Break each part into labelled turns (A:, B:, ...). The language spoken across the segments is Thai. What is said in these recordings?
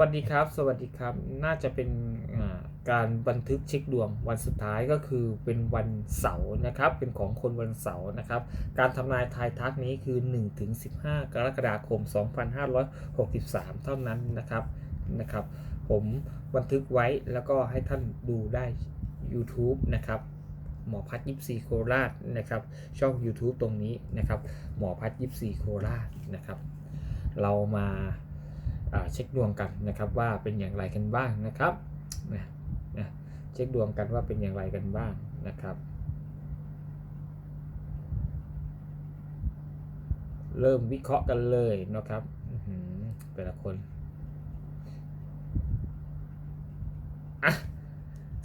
A: วัสดีครับ สวัสดีครับ น่าจะเป็นการบันทึกเช็คดวงวันสุดท้ายก็คือเป็นวันเสาร์นะครับ เป็นของคนวันเสาร์นะครับ การทำนายทายทักนี้คือ1ถึง15 กรกฎาคม 2563 เท่านั้นนะครับนะครับ ผมบันทึกไว้แล้วก็ให้ท่านดูได้ YouTube นะครับหมอพัดยิปซีโคราชนะครับ ช่อง YouTube ตรงนี้นะครับ หมอพัดยิปซีโคราชนะครับ เรามา เช็คดวงกันนะครับว่าเป็นอย่างไรกันบ้างนะครับนะนะเช็คดวงกันว่าเป็นอย่างไรกันบ้างนะครับเริ่มวิเคราะห์กันเลยนะครับแต่ละคนอะ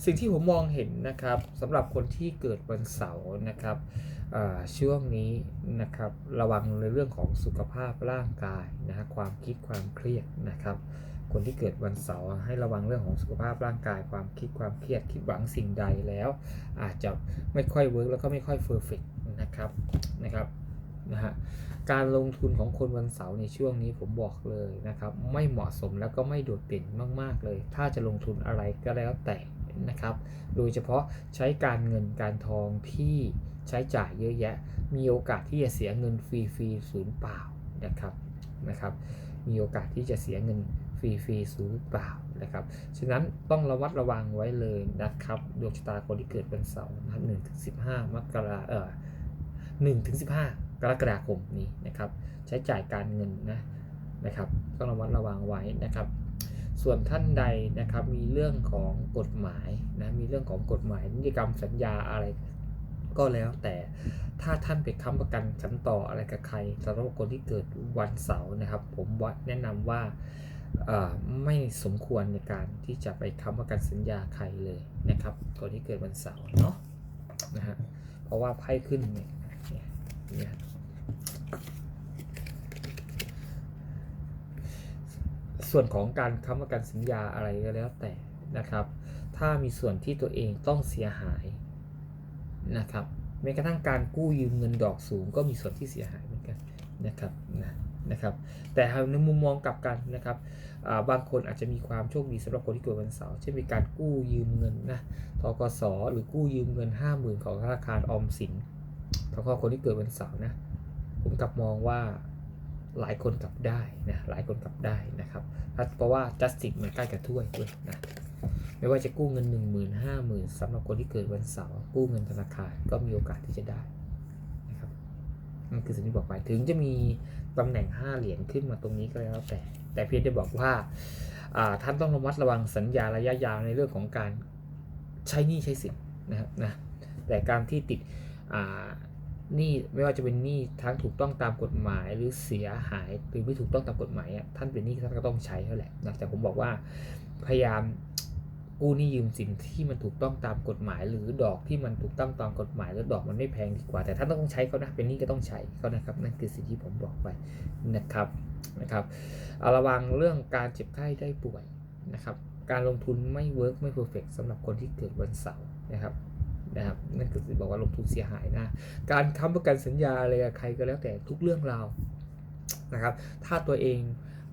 A: สิ่งที่ผมมองเห็นนะครับสำหรับคนที่เกิดวันเสาร์นะครับ ช่วงนี้นะครับระวังในเรื่องของสุขภาพร่างกายนะฮะความคิดความเครียดนะครับ คนที่เกิดวันเสาร์ให้ระวังเรื่องของสุขภาพร่างกาย ความคิดความเครียดคิดหวังสิ่งใดแล้ว อาจจะไม่ค่อยเวิร์กแล้วก็ไม่ค่อยเฟอร์เฟกนะครับนะครับนะฮะการลงทุนของคนวันเสาร์ในช่วงนี้ผมบอกเลยนะครับ ไม่เหมาะสมแล้วก็ไม่โดดเด่นมาก ๆ เลย ถ้าจะลงทุนอะไรก็แล้วแต่ นะครับ โดยเฉพาะใช้การเงินการทองที่ใช้จ่ายเยอะแยะ มีโอกาสที่จะเสียเงินฟรีๆศูนย์เปล่านะครับนะครับ มีโอกาสที่จะเสียเงินฟรีๆศูนย์เปล่านะครับ ฉะนั้นต้องระวัดระวังไว้เลยนะครับดวงชะตาคนที่เกิดวันเสาร์นะครับหนึ่งถึงสิบห้ามกราเอ่อหนึ่งถึงสิบห้ากรกฎาคมนี้นะครับ ใช้จ่ายการเงินนะนะครับ ต้องระมัดระวังไว้นะครับ ส่วนท่านใดนะครับมีเรื่องของกฎหมายนะมีเรื่องของกฎหมายนิติกรรมสัญญาอะไรก็แล้วแต่ถ้าท่านไปค้ำประกันชั้นต่ออะไรกับใครสำหรับคนที่เกิดวันเสาร์นะครับ ผมว่าแนะนำว่าไม่สมควรในการที่จะไปค้ำประกันสัญญาใครเลยนะครับคนที่เกิดวันเสาร์เนาะนะฮะเพราะว่าไพ่ขึ้นเนี่ยเนี่ยเนี่ย ส่วนของการค้ำประกันสัญญาอะไรก็แล้วแต่นะครับ ถ้ามีส่วนที่ตัวเองต้องเสียหายนะครับแม้กระทั่งการกู้ยืมเงินดอกสูงก็มีส่วนที่เสียหายเหมือนกันนะครับนะนะครับ แต่ในมุมมองกลับกันนะครับาบางคนอาจจะมีความโชคดีสำหรับคนที่เกิดวันเสาร์เช่นมีการกู้ยืมเงินนะทกสหรือกู้ยืมเงิน 5 0,000 ของธนาคารออมสินแล้วก็คนที่เกิดวันเสาร์นะผมกลับมองว่า หลายคนกลับได้นะหลายคนกลับได้นะครับ เพราะว่า justice มันใกล้กับถ้วยด้วยนะไม่ว่าจะกู้เงิน 1 0 0 0 0 5 0,000สำหรับคนที่เกิดวันเสาร์กู้เงินธนาคารก็มีโอกาสที่จะได้นะครับนั่นคือสิ่งที่บอกไปถึงจะมีตำแหน่ง 5 เหรียญขึ้นมาตรงนี้ก็แล้วแต่ แต่เพียงจะบอกว่าท่านต้องระมัดระวังสัญญาระยะยาวในเรื่องของการใช้หนี้ใช้สินนะครับนะแต่การที่ติดอ่า หนี้ไม่ว่าจะเป็นหนี้ทั้งถูกต้องตามกฎหมาย หรือเสียหายหรือไม่ถูกต้องตามกฎหมายอะท่านเป็นหนี้ท่านก็ต้องใช้เท่าแหละนะแต่ผมบอกว่าพยายามกู้หนี้ยืมสินที่มันถูกต้องตามกฎหมาย หรือดอกที่มันถูกต้องตามกฎหมายแล้วดอกมันไม่แพงดีกว่า แต่ถ้านต้องใช้เขานะเป็นหนี้ก็ต้องใช้เขานะครับ นั่นคือสิ่งที่ผมบอกไปนะครับนะครับเอาระวังเรื่องการเจ็บไข้ได้ป่วยนะครับ การลงทุนไม่เวิร์กไม่เพอร์เฟกสำหรับคนที่เกิดวันเสาร์นะครับ นะครับนั่นคือบอกว่าลงทุนเสียหายนะการค้ำประกันสัญญาอะไรกับใครก็แล้วแต่ทุกเรื่องราวนะครับ ถ้าตัวเอง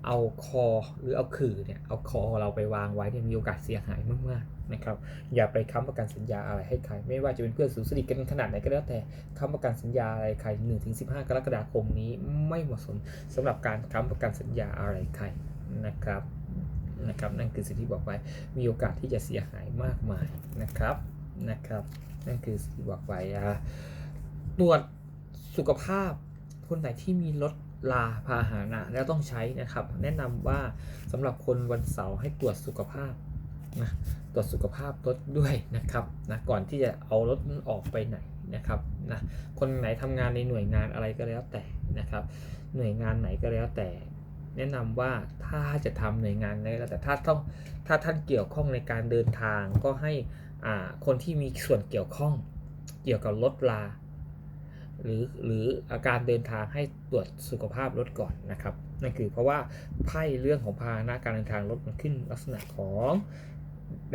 A: เอาคอหรือเอาขื่อเนี่ยเอาคอเราไปวางไว้เนี่ยมีโอกาสเสียหายมากๆนะครับอย่าไปค้ำประกันสัญญาอะไรให้ใคร ไม่ว่าจะเป็นเพื่อนสูงสนิทกันขนาดไหนก็แล้วแต่ค้ำประกันสัญญาอะไรใคร1ถึง15กรกฎาคมนี้ไม่เหมาะสมสำหรับการค้ำประกันสัญญาอะไรใครนะครับนะครับนั่นคือสิ่งที่บอกไว้มีโอกาสที่จะเสียหายมากมายนะครับ นะครับ นั่นคือที่บอกไว้อะตรวจสุขภาพคนไหนที่มีรถลาพาหานะแล้วต้องใช้นะครับ แนะนำว่าสำหรับคนวันเสาร์ให้ตรวจสุขภาพนะตรวจสุขภาพรถด้วยนะครับนะก่อนที่จะเอารถนั้นออกไปไหนนะครับนะคนไหนทำงานในหน่วยงานอะไรก็แล้วแต่นะครับ หน่วยงานไหนก็แล้วแต่ แนะนำว่าถ้าจะทำหน่วยงานใดก็แล้วแต่ถ้าต้องถ้าท่านเกี่ยวข้องในการเดินทางก็ให้ คนที่มีส่วนเกี่ยวข้องเกี่ยวกับรถลา หรือหรืออาการเดินทางให้ตรวจสุขภาพรถก่อนนะครับนั่นคือเพราะว่าไพ่เรื่องของพาหนะการเดินทางรถมันขึ้นลักษณะของ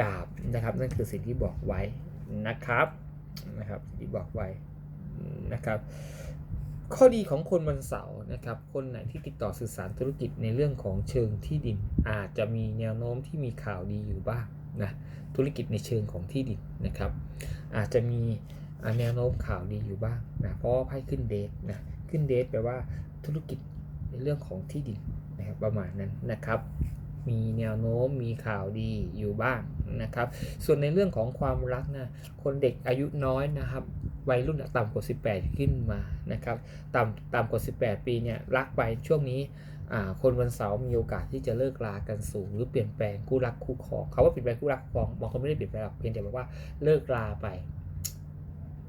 A: ดาบนะครับนั่นคือสิ่งที่บอกไว้นะครับนะครับที่บอกไว้นะครับ ข้อดีของคนวันเสาร์นะครับ คนไหนที่ติดต่อสื่อสารธุรกิจในเรื่องของเชิงที่ดิน อาจจะมีแนวโน้มที่มีข่าวดีอยู่บ้าง นะธุรกิจในเชิงของที่ดินนะครับ อาจจะมีแนวโน้มข่าวดีอยู่บ้างนะเพราะว่าไพ่ขึ้นเดทนะขึ้นเดทแปลว่าธุรกิจในเรื่องของที่ดินนะครับประมาณนั้นนะครับ มีแนวโน้มมีข่าวดีอยู่บ้างนะครับ ส่วนในเรื่องของความรักนะคนเด็กอายุน้อยนะครับวัยรุ่นต่ำกว่า 18 ขึ้นมานะครับต่ำต่ำกว่า 18 ปีเนี่ยรักไปช่วงนี้ คนวันเสาร์มีโอกาสที่จะเลิกลากันสูง หรือเปลี่ยนแปลงคู่รักคู่ครองเขาว่าเปลี่ยนแปลงคู่รักคู่ครองบางคนไม่ได้เปลี่ยนแปลงหรอกเพียงแต่บอกว่าเลิกลาไป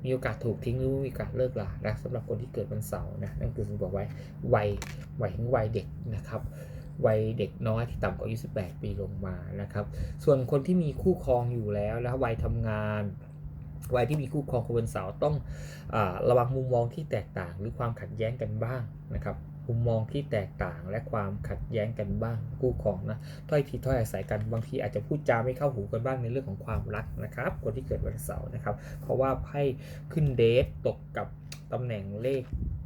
A: มีโอกาสถูกทิ้งหรือมีโอกาสเลิกลานะสำหรับคนที่เกิดวันเสาร์นะนั่นคือผมบอกไว้วัยวัยถึงวัยเด็กนะครับวัยเด็กน้อยที่ต่ำกว่าอายุ18 ปีลงมานะครับ ส่วนคนที่มีคู่ครองอยู่แล้วแล้ววัยทำงานวัยที่มีคู่ครองคนวันเสาร์ต้องอระวังมุมมองที่แตกต่างหรือความขัดแย้งกันบ้างนะครับ มุมมองที่แตกต่างและความขัดแย้งกันบ้างคู่ครองนะถ้อยทีถ้อยอาศัยกันบางทีอาจจะพูดจาไม่เข้าหูกันบ้างในเรื่องของความรักนะครับ คนที่เกิดวันเสาร์นะครับ เพราะว่าไพ่ขึ้นเดทตกกับตำแหน่งเลข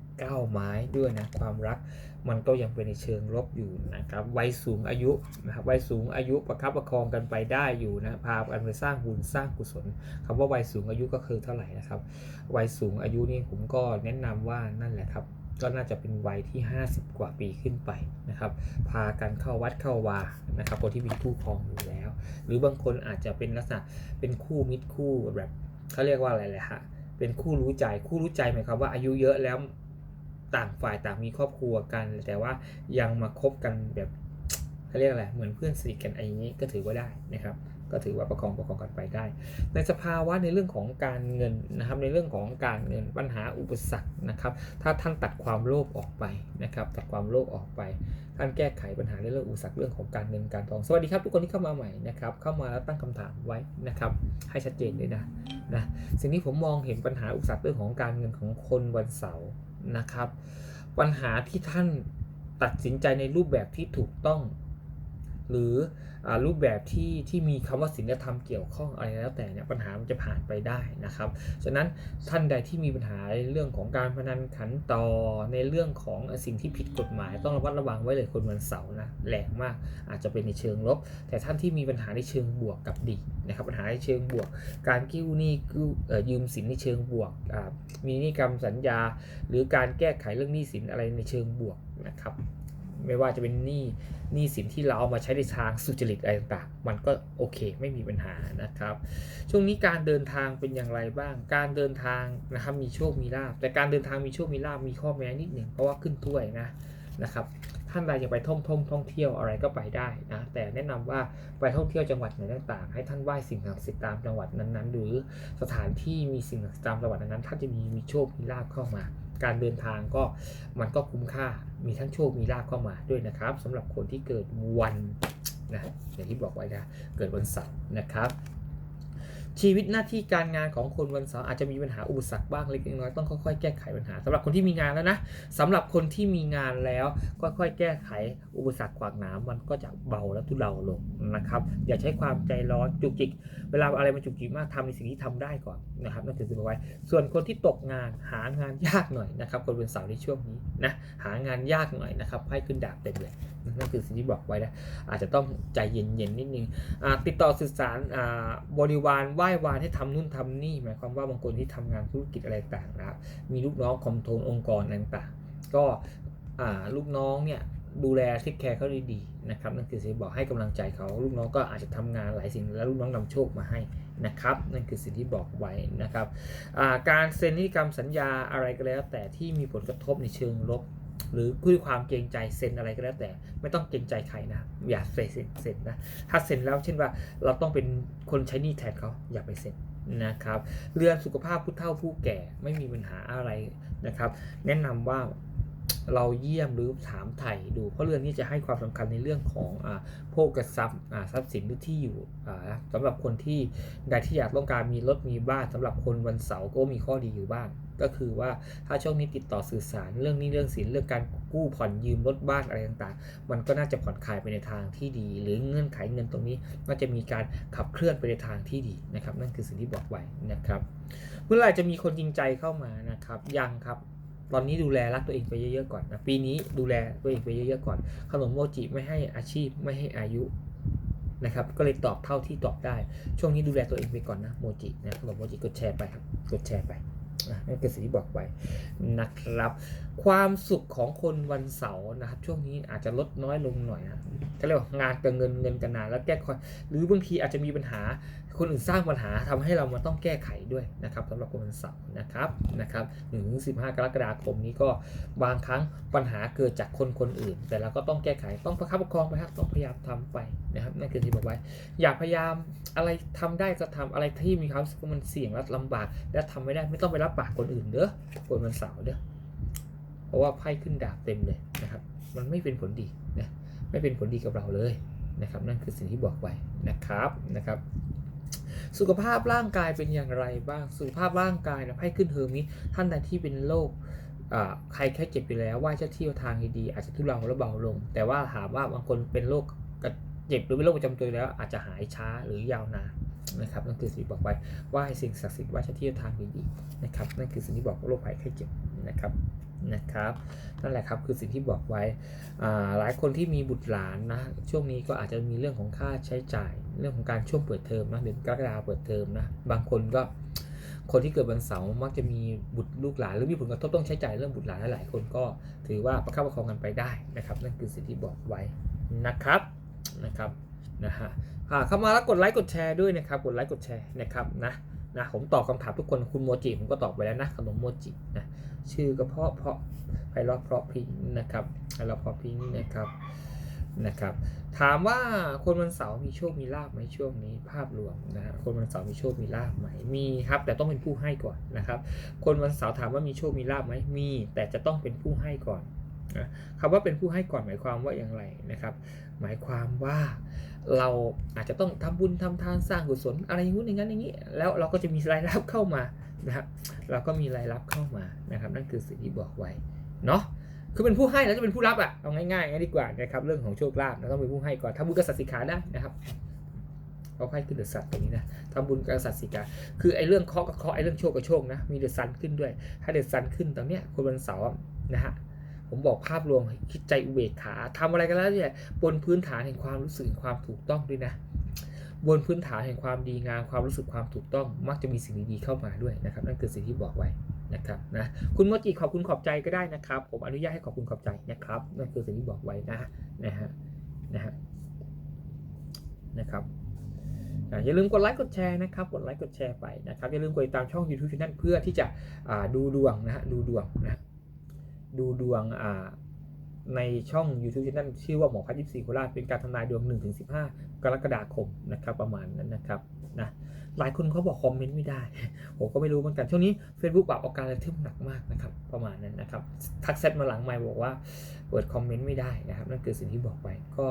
A: 9ไม้ด้วยนะความรักมันก็ยังเป็นในเชิงลบอยู่นะครับวัยสูงอายุนะครับวัยสูงอายุประคับประคองกันไปได้อยู่นะพากันไปสร้างบุญสร้างกุศลคำว่าวัยสูงอายุก็คือเท่าไหร่นะครับวัยสูงอายุนี่ผมก็แนะนำว่านั่นแหละครับ ก็น่าจะเป็นวัยที่ 50 กว่าปีขึ้นไปนะครับ พากันเข้าวัดเข้าวานะครับคนที่มีคู่ครองอยู่แล้ว หรือบางคนอาจจะเป็นลักษณะเป็นคู่มิตรคู่แบบเขาเรียกว่าอะไรเลยฮะเป็นคู่รู้ใจคู่รู้ใจหมายความว่าอายุเยอะแล้วต่างฝ่ายต่างมีครอบครัวกัน แต่ว่ายังมาคบกันแบบเขาเรียกอะไรเหมือนเพื่อนสนิทกันอะไรอย่างนี้ก็ถือว่าได้นะครับ ก็ถือว่าประคองประคองกันไปได้ ในสภาวะในเรื่องของการเงินนะครับในเรื่องของการเงินปัญหาอุปสรรคนะครับ ถ้าท่านตัดความโลภออกไปนะครับ ตัดความโลภออกไป ท่านแก้ไขปัญหาในเรื่องอุปสรรคเรื่องของการเงินการทอง สวัสดีครับทุกคนที่เข้ามาใหม่นะครับ เข้ามาแล้วตั้งคำถามไว้นะครับ ให้ชัดเจนเลยนะนะสิ่งที่ผมมองเห็นปัญหาอุปสรรคเรื่องของการเงินของคนวันเสาร์นะครับ ปัญหาที่ท่านตัดสินใจในรูปแบบที่ถูกต้อง หรืออรูปแบบที่ที่มีคำว่าศีลธรรมเกี่ยวข้องอะไรแล้วแต่เนี่ยปัญหามันจะผ่านไปได้นะครับฉะนั้นท่านใดที่มีปัญหาในเรื่องของการพนันขันต่อในเรื่องของสิ่งที่ผิดกฎหมาย ต้องระมัดระวังไว้เลยคนวันเสาร์นะแรงมากอาจจะเป็นในเชิงลบ แต่ท่านที่มีปัญหาในเชิงบวกกับดีนะครับปัญหาในเชิงบวก การกู้หนี้กู้ยืมสินในเชิงบวกมีนี้กรรมสัญญา หรือการแก้ไขเรื่องหนี้สินอะไรในเชิงบวกนะครับ ไม่ว่าจะเป็นหนี้หนี้สินที่เราเอามาใช้ในทางสุจริตอะไรต่างๆ มันก็โอเคไม่มีปัญหานะครับ ช่วงนี้การเดินทางเป็นอย่างไรบ้าง การเดินทางนะครับมีโชคมีลาภแต่การเดินทางมีโชคมีลาภมีข้อแม้นิดหนึ่งเพราะว่าขึ้นถ้วยนะนะครับท่านใดจะไปท่องท่องท่องเที่ยวอะไรก็ไปได้นะแต่แนะนำว่าไปท่องเที่ยวจังหวัดไหนต่าง ๆ ให้ท่านไหว้สิ่งศักดิ์สิทธิ์ตามจังหวัดนั้นๆ หรือสถานที่มีสิ่งศักดิ์สิทธิ์ตามจังหวัดนั้นๆท่านจะมีมีโชคมีลาภเข้ามา การเดินทางก็มันก็คุ้มค่ามีทั้งโชคมีลาภเข้ามาด้วยนะครับสำหรับคนที่เกิดวันนะอย่างที่บอกไว้นะเกิดวันเสาร์นะครับ ชีวิตหน้าที่การงานของคนวันเสาร์อาจจะมีปัญหาอุปสรรคบ้างเล็กน้อยต้องค่อยๆแก้ไขปัญหาสำหรับคนที่มีงานแล้วนะสำหรับคนที่มีงานแล้วค่อยๆแก้ไขอุปสรรคขวากหนามมันก็จะเบาและทุเลาลงนะครับ อย่าใช้ความใจร้อนจุกจิก เวลาอะไรมันจุกจิกมากทำในสิ่งที่ทำได้ก่อนนะครับนั่นคือสิ่งไว้ ส่วนคนที่ตกงานหางานยากหน่อยนะครับคนวันเสาร์ในช่วงนี้นะหางานยากหน่อยนะครับให้ขึ้นดาบเต็มเลย นั่นคือสิ่งที่บอกไว้นะอาจจะต้องใจเย็นๆนิดนึงติดต่อสื่อสารบริวารไหว้วานให้ทำนู่นทำนี่ หมายความว่าบางคนที่ทำงานธุรกิจอะไรต่างนะครับมีลูกน้องคอมโทนองค์กรอะไรต่างๆ ก็ลูกน้องเนี่ยดูแลเทคแคร์เขาดีๆนะครับนั่นคือสิ่งที่บอกให้กำลังใจเขาลูกน้องก็อาจจะทำงานหลายสิ่งแล้วลูกน้องนำโชคมาให้นะครับ นั่นคือสิ่งที่บอกไว้นะครับการเซ็นนิติกรรมสัญญาอะไรก็แล้ว แต่ที่มีผลกระทบในเชิงลบ หรือด้วยความเกรงใจเซ็นอะไรก็แล้วแต่ ไม่ต้องเกรงใจใครนะ อย่าเซ็นเซ็นนะถ้าเซ็นแล้วเช่นว่าเราต้องเป็นคนใช้หนี้แทนเขาอย่าไปเซ็นนะครับเรือนสุขภาพผู้เฒ่าผู้แก่ไม่มีปัญหาอะไรนะครับ แนะนำว่าเราเยี่ยมหรือถามไถ่ดู เพราะเรือนนี้จะให้ความสำคัญในเรื่องของอโภคทรัพย์ทรัพย์สินหรือที่อยู่อ่าสำหรับคนที่ใดที่อยากต้องการมีรถมีบ้านสำหรับคนวันเสาร์ก็มีข้อดีอยู่บ้าง ก็คือว่าถ้าช่วงนี้ติดต่อสื่อสารเรื่องนี้เรื่องสินเรื่องการกู้ผ่อนยืมรถบ้านอะไรต่างๆ มันก็น่าจะผ่อนคลายไปในทางที่ดี หรือเงื่อนไขเงินตรงนี้ก็จะมีการขับเคลื่อนไปในทางที่ดีนะครับ นั่นคือสิ่งที่บอกไว้นะครับ เมื่อไหร่จะมีคนจริงใจเข้ามานะครับยังครับตอนนี้ดูแลรักตัวเองไปเยอะๆก่อนนะปีนี้ดูแลตัวเองไปเยอะๆก่อน ขนมโมจิไม่ให้อาชีพไม่ให้อายุนะครับก็เลยตอบเท่าที่ตอบได้ ช่วงนี้ดูแลตัวเองไปก่อนนะโมจินะขนมโมจิกดแชร์ไปครับกดแชร์ไป นะนั่นคือสิ่งที่บอกไว้นะครับ ความสุขของคนวันเสาร์นะครับ ช่วงนี้อาจจะลดน้อยลงหน่อยนะก็เรียกว่างานกับเงินเงินกันนานแล้วแก้คอยหรือบางทีอาจจะมีปัญหา คนอื่นสร้างปัญหาทำให้เรามาต้องแก้ไขด้วยนะครับสำหรับคนวันเสาร์นะครับนะครับหนึ่งถึงสิบห้ากรกฎาคมนี้ก็บางครั้งปัญหาเกิดจากคนคนอื่น แต่เราก็ต้องแก้ไขต้องประคับประคองไปครับต้องพยายามทำไปนะครับนั่นคือที่บอกไว้ อยากพยายามอะไรทำได้ก็ทำอะไรที่มีความรู้สึกว่ามันเสี่ยงและลำบาก และทำไม่ได้ไม่ต้องไปรับปากคนอื่นเด้อคนวันเสาร์เด้อเพราะว่าไพ่ขึ้นดาบเต็มเลยนะครับ มันไม่เป็นผลดีนะไม่เป็นผลดีกับเราเลยนะครับนั่นคือสิ่งที่บอกไว้นะครับนะครับ สุขภาพร่างกายเป็นอย่างไรบ้าง สุขภาพร่างกายนะไพ่ขึ้นเฮอร์มิท่านใดที่เป็นโรคใครแค่เจ็บไปแล้วว่าจะเที่ยวทางดีๆอาจจะทุเลาและเบาลง แต่ว่าถามว่าบางคนเป็นโรคเจ็บหรือเป็นโรคประจำตัวแล้ว อาจจะหายช้าหรือยาวนานนะครับนั่นคือสิ่งที่บอกไว้ว่าให้สิ่งศักดิ์สิทธิ์ว่าจะเที่ยวทางดีๆนะครับนั่นคือสิ่งที่บอกว่าโรคภัยไข้เจ็บนะครับ นะครับนั่นแหละครับคือสิ่งที่บอกไว้หลายคนที่มีบุตรหลานนะช่วงนี้ก็อาจจะมีเรื่องของค่าใช้จ่าย เรื่องของการช่วงเปิดเทอมนะเดือนกรกฎาเปิดเทอมนะบางคนก็คนที่เกิดวันเสาร์มักจะมีบุตรลูกหลานหรือมีผลกระทบต้องใช้จ่ายเรื่องบุตรหลานหลายคนก็ถือว่าประคับประคองกันไปได้นะครับ นั่นคือสิ่งที่บอกไว้นะครับนะครับนะฮะเข้ามาแล้วกดไลค์กดแชร์ด้วยนะครับ กดไลค์กดแชร์นะครับนะ นะผมตอบคำถามทุกคนคุณโมจิผมก็ตอบไปแล้วนะขนมโมจินะชื่อก็เพราะเพราะไพเราะเพราะพิ้งนะครับไพเราะเพราะพิ้งนะครับนะครับ ถามว่าคนวันเสาร์มีโชคมีลาบไหมช่วงนี้ภาพรวมนะฮะคนวันเสาร์มีโชคมีลาบไหมมีครับ แต่ต้องเป็นผู้ให้ก่อนนะครับ คนวันเสาร์ถามว่ามีโชคมีลาบไหมมี แต่จะต้องเป็นผู้ให้ก่อน นะคำว่าเป็นผู้ให้ก่อนหมายความว่าอย่างไรนะครับ หมายความว่าเราอาจจะต้องทำบุญทำทานสร้างกุศลอะไรอย่างนู้นอย่างนั้นอย่างนี้ แล้วเราก็จะมีรายรับเข้ามานะครับเราก็มีรายรับเข้ามานะครับ นั่นคือสิ่งที่บอกไว้เนาะคือเป็นผู้ให้แล้วจะเป็นผู้รับอะเอาง่ายๆงั้นดีกว่านะครับเรื่องของโชคลาภเราต้องเป็นผู้ให้ก่อนทำบุญกับสัตว์สิขาได้นะครับเอาไพ่ขึ้นเดือดสัตว์ตรงนี้นะทำบุญกับสัตว์สิกาคือไอ้เรื่องเคาะกับเคาะไอ้เรื่องโชคกับโชคนะมีเดือดซันขึ้นด้วย ถ้าเดือดซันขึ้นตอนเนี้ยคนวันเสาร์นะฮะ ผมบอกภาพรวมคิดใจอุเบกขาทำอะไรกันแล้วเนี่ยบนพื้นฐานแห่งความรู้สึกแห่งความถูกต้องด้วยนะ บนพื้นฐานแห่งความดีงามความรู้สึกความถูกต้อง มักจะมีสิ่งดีๆเข้ามาด้วยนะครับ นั่นคือสิ่งที่บอกไว้นะครับนะคุณโมจิขอบคุณขอบใจก็ได้นะครับ ผมอนุญาตให้ขอบคุณขอบใจนะครับนั่นคือสิ่งที่บอกไว้นะนะฮะนะฮะนะครับอย่าลืมกดไลค์กดแชร์นะครับ กดไลค์กดแชร์ไปนะครับอย่าลืมกดติดตามช่อง YouTube Channel เพื่อที่จะดูดวงนะฮะดูดวงนะ ดูดวงอ่าในช่อง YouTube Channel ชื่อว่าหมอพัฒน์ยิปซีโคราชเป็นการทำนายดวง 1-15 กรกฎาคมนะครับประมาณนั้นนะครับนะหลายคนเขาบอกคอมเมนต์ไม่ได้ ผมก็ไม่รู้เหมือนกัน ช่วงนี้ Facebook ปรับอาการอะที่หนักมากนะครับ ประมาณนั้นนะครับ ทักเซตมาหลังไมค์บอกว่าเปิดคอมเมนต์ไม่ได้นะครับ นั่นคือสิ่งที่บอกไปก็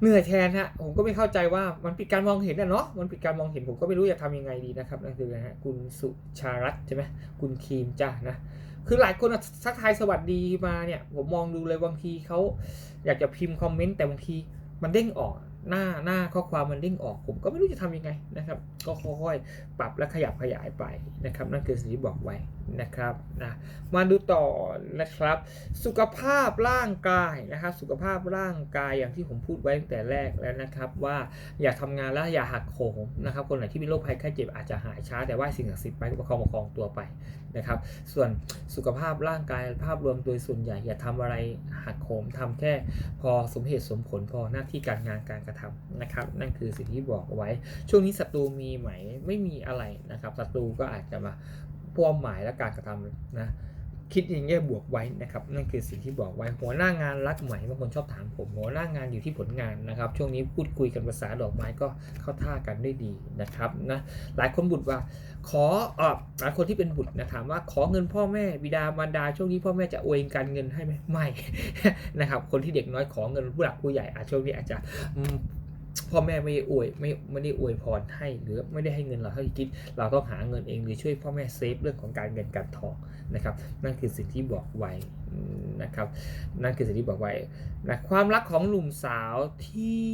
A: เหนื่อยแทนฮะผมก็ไม่เข้าใจว่ามันปิดการมองเห็นนะเนาะมันปิดการมองเห็นผมก็ไม่รู้จะทำยังไงดีนะครับนั่นคือนะฮะคุณสุชารัตใช่ไหมคุณครีมจ้านะ คือหลายคนทักทายสวัสดีมาเนี่ย ผมมองดูเลยบางทีเขาอยากจะพิมพ์คอมเมนต์แต่บางทีมันเด้งออกหน้าหน้าข้อความมันเด้งออกผมก็ไม่รู้จะทำยังไงนะครับ ก็ค่อยๆปรับและขยับขยายไปนะครับ นั่นคือสิ่งที่บอกไว้นะครับนะมาดูต่อนะครับ สุขภาพร่างกายนะครับ สุขภาพร่างกายอย่างที่ผมพูดไว้ตั้งแต่แรกแล้วนะครับ ว่าอย่าทำงานแล้วอย่าหักโหมนะครับ คนไหนที่มีโรคภัยไข้เจ็บอาจจะหายช้าแต่ว่าสิ่งศักดิ์สิทธิ์ไปประคองประคองตัวไป นะครับ ส่วนสุขภาพร่างกายภาพรวมโดยส่วนใหญ่อย่าทำอะไรหักโหมทำแค่พอสมเหตุสมผลพอหน้าที่การงานการกระทำนะครับ นั่นคือสิ่งที่บอกเอาไว้ ช่วงนี้ศัตรูมีไหมไม่มีอะไรนะครับศัตรูก็อาจจะมาพ่วงหมายและการกระทำนะ คิดอย่างแง่บวกไว้นะครับนั่นคือสิ่งที่บอกไว้หัวหน้างานรักไหมบางคนชอบถามผมหัวหน้างานอยู่ที่ผลงานนะครับ ช่วงนี้พูดคุยกันภาษาดอกไม้ก็เข้าท่ากันได้ดีนะครับนะหลายคนบุตรว่า ขอเออหลายคนที่เป็นบุตรนะถามว่าขอเงินพ่อแม่บิดามารดา ช่วงนี้พ่อแม่จะอวยการเงินให้ไหมไม่นะครับ คนที่เด็กน้อยขอเงินผู้หลักผู้ใหญ่อาจช่วงนี้อาจจะ พ่อแม่ไม่ได้อวยไม่ไม่ได้อวยพรให้หรือไม่ได้ให้เงินเราเท่าที่คิด เราต้องหาเงินเองหรือช่วยพ่อแม่เซฟเรื่องของการเงินการทองนะครับ นั่นคือสิ่งที่บอกไว้นะครับ นั่นคือสิ่งที่บอกไว้นะความรักของหนุ่มสาวที่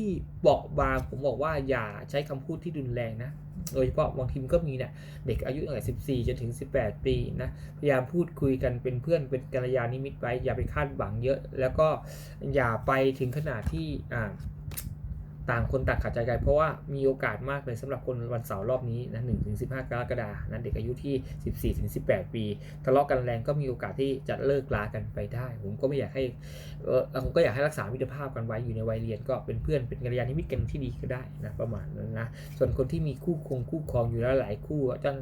A: บอกบางผมบอกว่าอย่าใช้คำพูดที่รุนแรงนะโดยเฉพาะบางทีมก็มีเนี่ยเด็กอายุตั้งแต่ 14 จนถึง 18 ปีนะ พยายามพูดคุยกันเป็นเพื่อนเป็นกัลยาณมิตรไว้ อย่าไปคาดหวังเยอะ แล้วก็อย่าไปถึงขนาดที่อ่า ต่างคนต่างขัดใจกันเพราะว่ามีโอกาสมากเลยสำหรับคนวันเสาร์รอบนี้นะ1ถึง15กรกฎานะเด็กอายุที่14ถึง18ปีทะเลาะกันแรงก็มีโอกาสที่จะเลิกลากันไปได้ ผมก็ไม่อยากให้เออผมก็อยากให้รักษามิตรภาพกันไว้อยู่ในวัยเรียนก็เป็นเพื่อนเป็นกัลยาณมิตรกันที่ดีก็ได้นะประมาณนั้นนะส่วนคนที่มีคู่คงคู่ครองอยู่แล้วหลายคู่จัง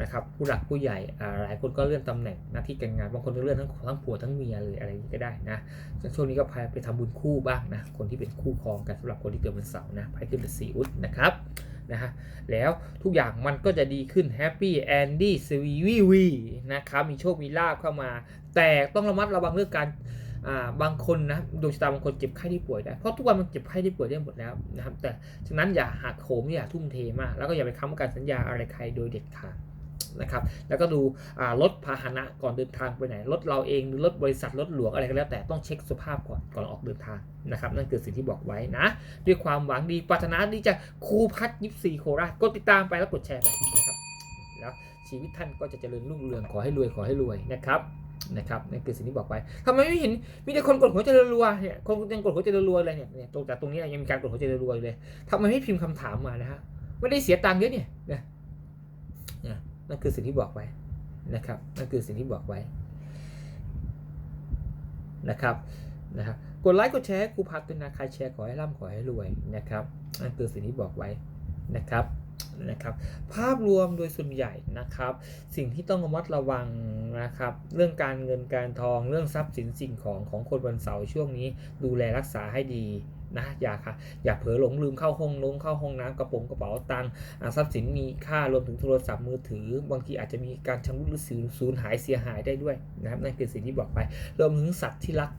A: นะครับผู้หลักผู้ใหญ่อ่าหลายคนก็เลื่อนตำแหน่งหน้าที่การงานบางคนก็เลื่อนทั้งทั้งผัวทั้งเมียเลยอะไรอย่างนี้ก็ได้นะช่วงนี้ก็พาไปทำบุญคู่บ้างนะคนที่เป็นคู่ครองกันสำหรับคนที่เกิดวันเสาร์นะไพ่ขึ้นเป็นสีอุดนะครับนะฮะแล้วทุกอย่างมันก็จะดีขึ้นแฮปปี้แอนดี้สวีวีวีนะครับมีโชคมีลาบเข้ามา แต่ต้องระมัดระวังเรื่องการอ่าบางคนนะดวงชะตาบางคนเจ็บไข้ได้ป่วยได้เพราะทุกวันมันเจ็บไข้ได้ป่วยได้หมดแล้วนะครับแต่ฉะนั้นอย่าหักโหมอย่าทุ่มเทมาก แล้วก็อย่าไปค้ำประกันสัญญาอะไรใครโดยเด็ดขาด นะครับ แล้วก็ดูรถพาหนะก่อนเดินทางไปไหน รถเราเองรถบริษัทรถหลวงอะไรก็แล้วแต่ต้องเช็คสภาพก่อนก่อนออกเดินทางนะครับ นั่นคือสิ่งที่บอกไว้นะ ด้วยความหวังดีปรารถนาดีจะครูพัฒยิปซีโคราชกดติดตามไปแล้วกดแชร์ไปนะครับแล้วชีวิตท่านก็จะเจริญรุ่งเรืองขอให้รวยขอให้รวยนะครับนะครับนั่นคือสิ่งที่บอกไปทำไมไม่เห็นมีแต่คนกดหัวใจรัวๆเนี่ยคนยังกดหัวใจรัวๆเลยเนี่ยเนี่ยตรงจากตรงนี้ยังมีการกดหัวใจรัวๆอยู่เลยทำไมไม่พิมพ์คำถามมานะฮะไม่ได้เสียตังค์เยอะเนี่ยนะ นั่นคือสิ่งที่บอกไว้นะครับนั่นคือสิ่งที่บอกไว้นะครับนะครับกดไลค์กดแชร์ให้ครูพัฒด้วยนะใครแชร์ขอให้ร่ำขอให้รวยนะครับนั่นคือสิ่งที่บอกไว้นะครับนะครับ ภาพรวมโดยส่วนใหญ่นะครับ สิ่งที่ต้องระมัดระวังนะครับ เรื่องการเงินการทองเรื่องทรัพย์สินสิ่งของของคนวันเสาร์ช่วงนี้ ดูแลรักษาให้ดี นะอย่าค่ะอย่าเผลอหลงลืมเข้าห้องนงเข้าห้องน้ำกระป๋องกระเป๋าตังค์ทรัพย์สินมีค่ารวมถึงโทรศัพท์มือถือ บางทีอาจจะมีการชำรุดหรือสูญหายเสียหายได้ด้วยนะครับนั่นคือสิ่งที่บอกไปรวมถึงสัตว์ที่รัก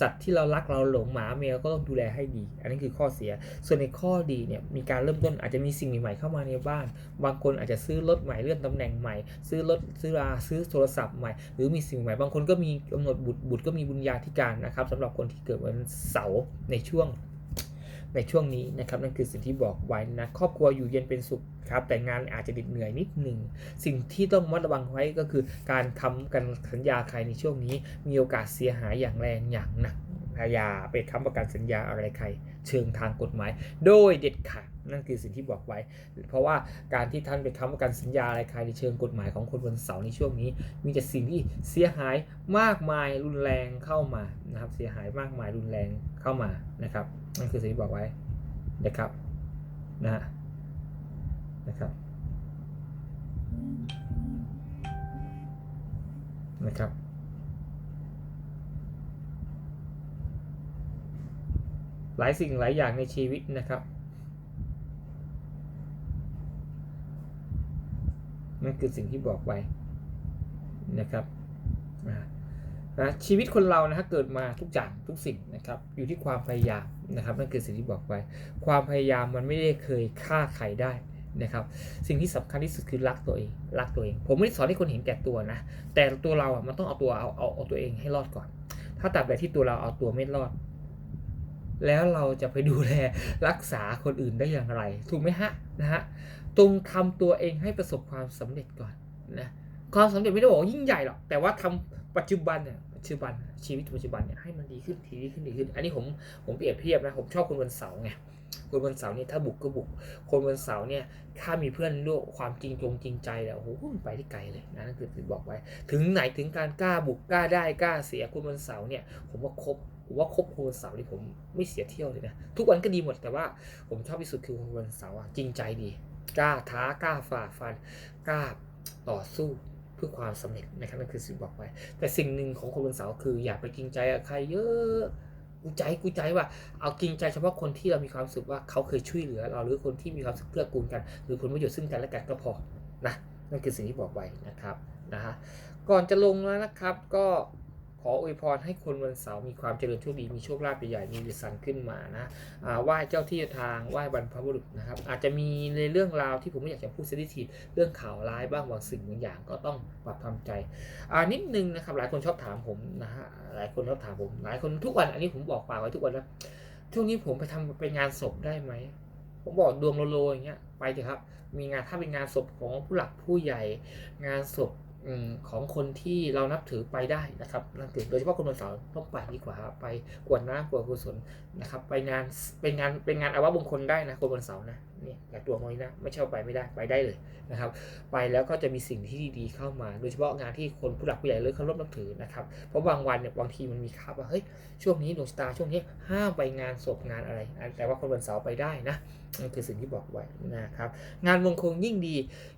A: สัตว์ที่เรารักเราหลงหมาแมวก็ต้องดูแลให้ดี อันนี้คือข้อเสีย ส่วนในข้อดีเนี่ยมีการเริ่มต้นอาจจะมีสิ่งใหม่ๆเข้ามาในบ้าน บางคนอาจจะซื้อรถใหม่เลื่อนตำแหน่งใหม่ ซื้อรถซื้อราซื้อโทรศัพท์ใหม่ หรือมีสิ่งใหม่ บางคนก็มีกำหนดบุตรบุตรก็มีบุญญาธิการนะครับสำหรับคนที่เกิดวันเสาร์ในช่วง ในช่วงนี้นะครับนั่นคือสิ่งที่บอกไว้นะครอบครัวอยู่เย็นเป็นสุขครับแต่งานอาจจะดิดเหนื่อยนิดหนึ่งสิ่งที่ต้องระมัดระวังไว้ก็คือ การทำกันสัญญาใครในช่วงนี้ มีโอกาสเสียหายอย่างแรงอย่างหนักอย่าไปค้ำประกันสัญญาอะไรใคร เชิงทางกฎหมาย โดยเด็ดขาด นั่นคือสิ่งที่บอกไว้ เพราะว่าการที่ท่านไปค้ำประกันสัญญาอะไรใครในเชิงกฎหมายของคนวันเสาร์ในช่วงนี้ มีแต่สิ่งที่เสียหายมากมายรุนแรงเข้ามานะครับ เสียหายมากมายรุนแรงเข้ามานะครับ นั่นคือสิ่งที่บอกไว้นะครับนะฮะนะครับนะครับหลายสิ่งหลายอย่างในชีวิตนะครับ นั่นคือสิ่งที่บอกไว้นะครับนะชีวิตคนเรานะฮะเกิดมาทุกอย่างทุกสิ่งนะครับ อยู่ที่ความพยายามนะครับ นั่นคือสิ่งที่บอกไว้ ความพยายามมันไม่ได้เคยฆ่าใครได้นะครับ สิ่งที่สำคัญที่สุดคือรักตัวเอง รักตัวเอง ผมไม่ได้สอนให้คนเห็นแก่ตัวนะ แต่ตัวเราอะมันต้องเอาตัวเอาเอาเอาตัวเองให้รอดก่อน ถ้าตัดแต่ที่ตัวเราเอาตัวไม่รอด แล้วเราจะไปดูแลรักษาคนอื่นได้อย่างไร ถูกไหมฮะนะฮะ ตรงทำตัวเองให้ประสบความสำเร็จก่อนนะความสำเร็จไม่ได้บอกว่ายิ่งใหญ่หรอกแต่ว่าทำปัจจุบันเนี่ยปัจจุบันชีวิตปัจจุบันเนี่ยให้มันดีขึ้นทีดีขึ้นดีขึ้น อันนี้ผมผมเปรียบเทียบนะผมชอบคนวันเสาร์ไงคนวันเสาร์เนี่ยถ้าบุกก็บุก คนวันเสาร์เนี่ยถ้ามีเพื่อนร่วมความจริงจงจริงใจแล้วโอ้โหไปได้ไกลเลยนะนั่นคือถึงบอกไว้ ถึงไหนถึงการกล้าบุกกล้าได้กล้าเสียคนวันเสาร์เนี่ยผมว่าครบผมว่าครบคนวันเสาร์นี่ผมไม่เสียเที่ยวเลยนะทุกวันก็ดีหมดแต่ว่าผมชอบที่สุดคือคนวันเสาร์อะจริงใจดี กล้าท้ากล้าฝ่าฟันกล้าต่อสู้เพื่อความสำเร็จนะครับนั่นคือสิ่งบอกไว้ แต่สิ่งหนึ่งของคนวันเสาร์คืออย่าไปจริงใจกับใครเยอะกูใจกูใจว่าเอาจริงใจเฉพาะคนที่เรามีความสึกว่าเขาเคยช่วยเหลือ เราหรือคนที่มีความสึกเกื้อกูลกัน หรือผลประโยชน์ซึ่งกันและกันก็พอนะนั่นคือสิ่งที่บอกไว้นะครับนะฮะก่อนจะลงแล้วนะครับก็ ขออวยพรให้คนวันเสาร์มีความเจริญโชคดีมีโชคลาภใหญ่ๆมีวิสันขึ้นมานะอ่าไหว้เจ้าที่ทางไหว้บรรพบุรุษนะครับ อาจจะมีในเรื่องราวที่ผมไม่อยากจะพูดเซนซิทีฟเรื่องข่าวร้ายบ้างบางสิ่งบางอย่างก็ต้องปรับทำใจอ่านิดนึงนะครับ หลายคนชอบถามผมนะฮะหลายคนชอบถามผม หลายคนทุกวัน อันนี้ผมบอกปากไว้ทุกวันนะช่วงนี้ผมไปทำเป็นงานศพได้ไหมผมบอกดวงโลโลอย่างเงี้ยไปเถอะครับ มีงานถ้าเป็นงานศพของผู้หลักผู้ใหญ่ งานศพ ของคนที่เรานับถือไปได้นะครับนับถือโดยเฉพาะคนวันเสาร์ต้องไปดีกว่าไปกวดน้ำกวดกุศลนะครับ ไปงานเป็นงานเป็นงานอาวะมงคลได้นะคนวันเสาร์นะ นี่อย่าดวงน้อยนะไม่ใช่าไปไม่ได้ไปได้เลยนะครับ ไปแล้วก็จะมีสิ่งที่ดีๆเข้ามา โดยเฉพาะงานที่คนผู้หลักผู้ใหญ่เลิกเคารพนับถือนะครับเพราะบางวันเนี่ยบางทีมันมีข่าวว่าเฮ้ยช่วงนี้ดวงชะตาช่วงนี้ห้ามไปงานศพงานอะไร แต่ว่าคนวันเสาร์ไปได้นะนั่นคือสิ่งที่บอกไว้นะครับ งานมงคลยิ่งดี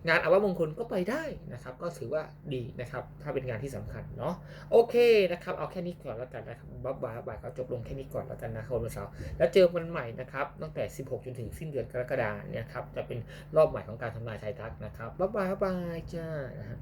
A: งานอาวมงคลก็ไปได้นะครับ ก็ถือว่าดีนะครับ ถ้าเป็นงานที่สำคัญเนาะโอเคนะครับ เอาแค่นี้ก่อนแล้วกันนะครับบ๊ายบายบายก็จบลงแค่นี้ก่อนแล้วกันนะคนวันเสาร์แล้วเจอกันใหม่นะครับตั้งแต่ 16 จนถึงสิ้นเดือนกรกฎาเนี่ยครับจะเป็นรอบใหม่ของการทำลายไททักนะครับบ๊ายบายบ๊ายบายจ้านะฮะ